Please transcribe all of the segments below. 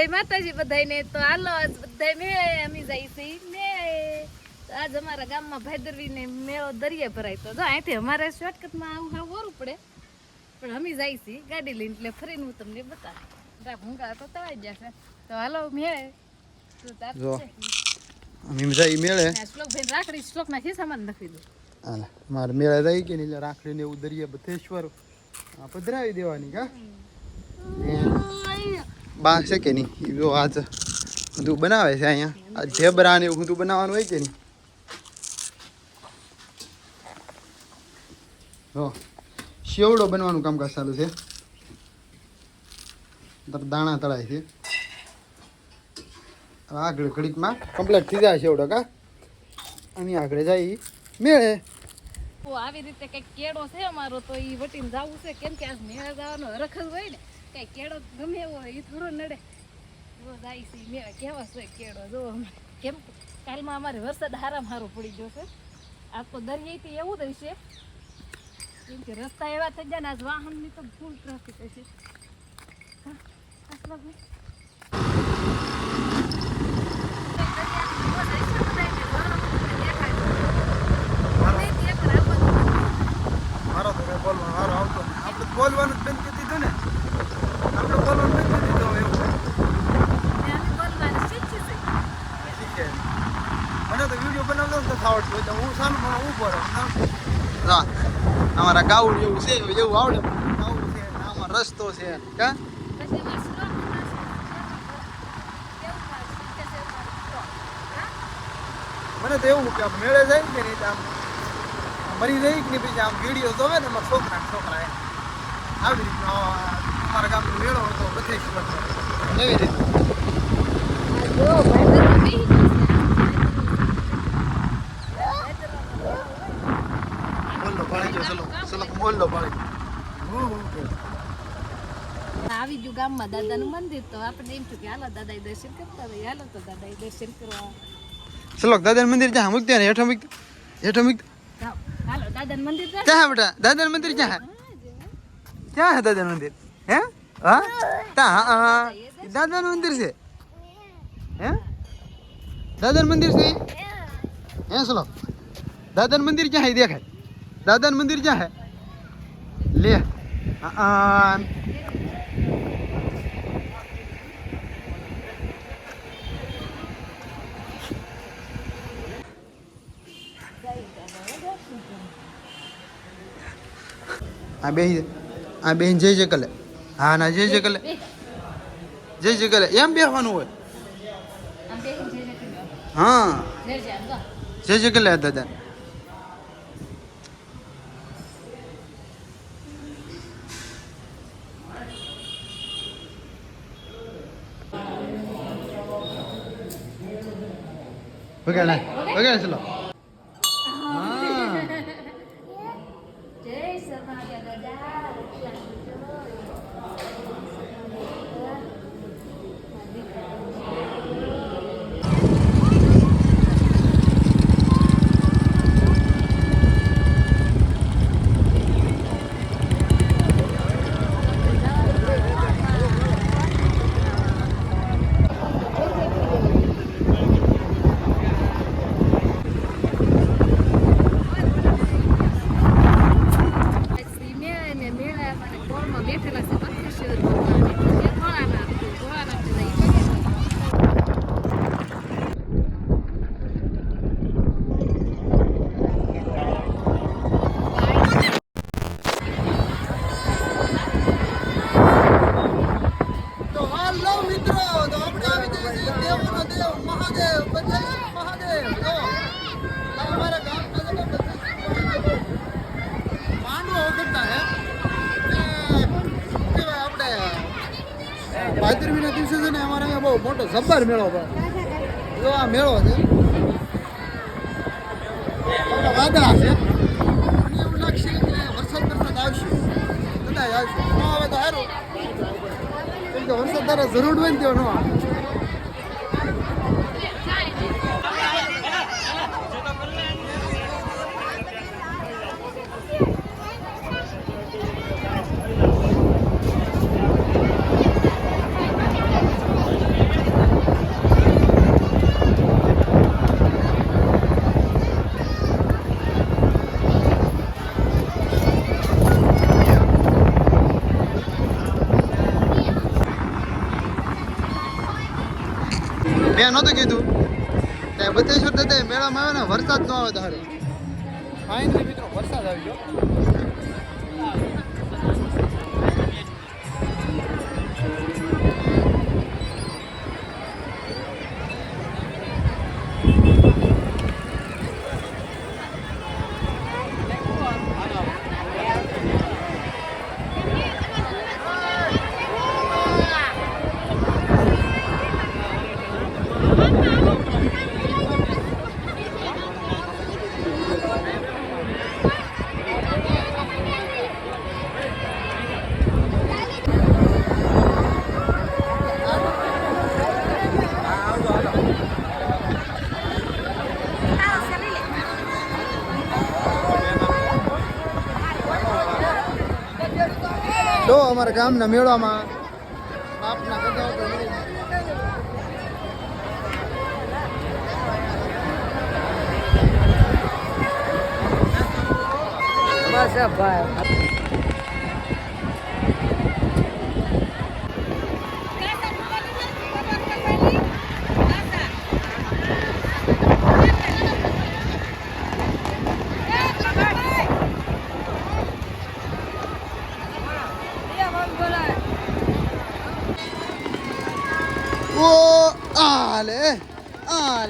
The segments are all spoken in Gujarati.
જય માતાજી બધાને તો હાલો આજ બધા મેળે અમે જાય છે મેળે. તો આજ અમારા ગામમાં ભાદરવીને મેળો દરિયે ભરાય તો જો અહીંથી અમારે શોર્ટકટમાં આવું હા વરું પડે. પણ અમે જઈ છે ગાડી લઈને એટલે ફરીને હું તમને બતાવું. ભૂંગા તો તવાઈ જશે તો હાલો મેળે. તો. અમે જઈ મેળે. આ શ્લોકભાઈને રાખડી શ્લોકના ખિસ્સામાં લખી દઉં. હાલે મારે મેળે રહી કે નહીં રાખડીને એવું દરિયા બધેશ્વર પધરાવી દેવાની કા? બા છે કે નહીં? જો આજ બધું બનાવે છે અહીંયા. આ ઝેબરા ને બધું બનાવવાનું હોય કે નહીં? હો શેવડો બનવાનું કામકાજ ચાલુ છે. દાણા તળાય છે. આગળ ઘડીકમાં કમ્પ્લીટ થઈ જાય શેવડો કા? અને આગળ જાય મેળે. આવી રીતે કંઈક કેળો છે અમારો તો એ વટીને જવું છે. કેમ કે આ મેળા જવાનો હરખ હોય ને. કઈ કેળો ગમે એવો ઈ થોડો નડે. જો જાય છે, મેળા કેવા છે કેળો, જો કેમ કાલમાં અમારે વરસાદ હારામ હારો પડી ગયો છે. તો દરિયાથી એવું જ હશે. કેમ રસ્તા એવા થઈ ગયા ને, આજ વાહનની તો ફૂલ ટ્રાફિક હશે. આટલા ભાઈ. બોલવાનું બંધ કરી દીધું ને આપણે બોલવાનું બંધ કરી દીધું હવે એવું ત્યાંની બોલવાની શીખી છે. શીખે મને તો વીડિયો હું મને ઊભો રહું અમારા ગાવડ એવું છે એવું આવડે. ગાવડ છે આમાં રસ્તો છે કા? મને તો એવું કે મેળે જાય કે નહીં આમ મરી જાય કે નહીં પછી આમ વીડિયો જોવે ને એમાં છોકરા છોકરા. આવી રીતનો અમારા ગામનો મેળો હતો બધે ખબર એવી રીતે આ જો ભાઈબંધ બેહી ગયો બોલો પાડી ગયો ચલો ચલો બોલો પાડી હું હું કે છે. આવી ગયું ગામમાં દાદાનું મંદિર તો આપણે એમ થયું કે હાલો દાદાએ દર્શન કરતા હોય હાલો તો દાદાએ દર્શન કરવા ચલો દાદા મંદિર જ્યાં મૂક ને હેઠો મૂક હેઠો મૂક જાઓ. હાલો દાદાનું મંદિર જાય ક્યાં હે બેટા દાદા મંદિર ક્યાં હે ક્યાં હે દાદા મંદિર હે હા તા હા હા દાદા મંદિર છે હે દાદા મંદિર છે હે ચલો દાદા મંદિર ક્યાં હે દેખાય દાદા મંદિર ક્યાં હે લે હા આ બેન આ બેન જય જય કલે હા ના જય જય કલે બે. જય જય કલે એમ બેસવાનું હોય આમ બેહીને જય જય કરી લો. હા જય જય આમ જો. જય જય કલે દાદા વગાડે વગાડે ચલો હા જય સભાગ્ય દાદા શ્રી મેળા ને મેળા મને કોળમાં બેઠેલા છે બત્રીસો ભગવાન એટલે જે ભોળાનાથ છે, ભોળાનાથ છે, ઈ પગે તો હાલો મિત્રો તો આપણે આવી ગયા છીએ દેવનો દેવ મહાદેવ બધાય મહાદેવ જો આ અમારા ગામના લોકો બધા માંડવો વગરતા હે એ શું કહેવાય આપણે ભાદરવીના દિવસે છે ને અમારે અહીંયા બહુ મોટો જબ્બર મેળો ભરાય જો આ મેળો છે. વાદળા છે. એવું લાગશે કે વરસાદ વરસાદ આવશે. આવે તો સારું કેમ કે વરસાદ તારે જરૂર હોય ને તેવો ન નહોતું કીધું. ત્યાં બતેશ્વર દાદા મેળામાં આવે ને વરસાદ ન આવે તારે ફાઇનલી મિત્રો, વરસાદ આવી ગયો. અમારા ગામના મેળામાં બાપના ગગા ઉપર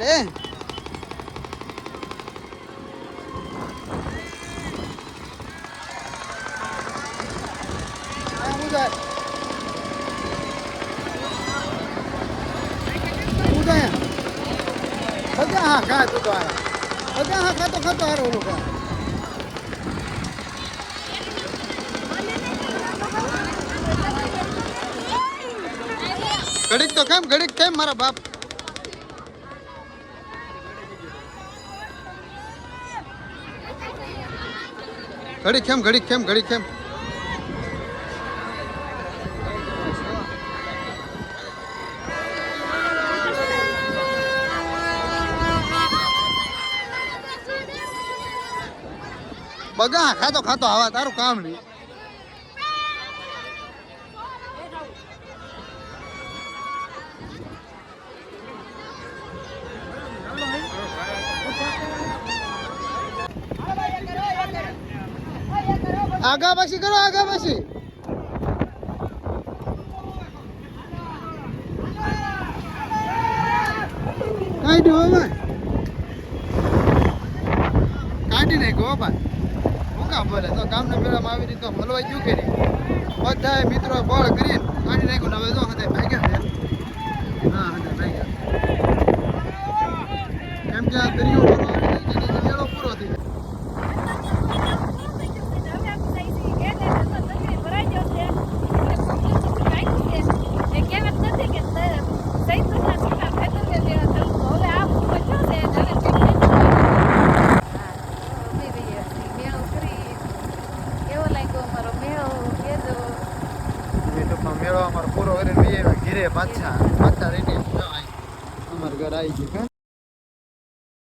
જાય. બધા હા ખા તું હારા બધા હા ખાતો ખાતો હારો ખા ઘડીક તો કેમ ઘડીક કેમ મારા બાપ. ઘડીક કેમ ઘડી કેમ ઘડી કેમ બગા ખાતો ખાતો આવા તારું કામ નહીં. આગા પાછી કરો આગા પાછી કાઢ્યો હવે કાઢી નાખ્યો હો ભાઈ. હું કામ બોલે? તો ગામના મેળામાં આવી રીતે હલવાઈ ગયું કે નહીં? બધાએ મિત્રો બળ કરીને કાઢી નાખ્યું હવે જો હતે ભાગ્યા છે હા હતે ભાગ્યા કેમ કે આ દરિયો પૂરો આવી જાય છે એટલે મેળો પૂરો થઈ જાય યુટ્યુબમાં મેળો અમારો પૂરો કરીને બી આવ્યા ઘીરે પાછા પાછા રહીને જો અહીં અમારું ઘર આવી ગયું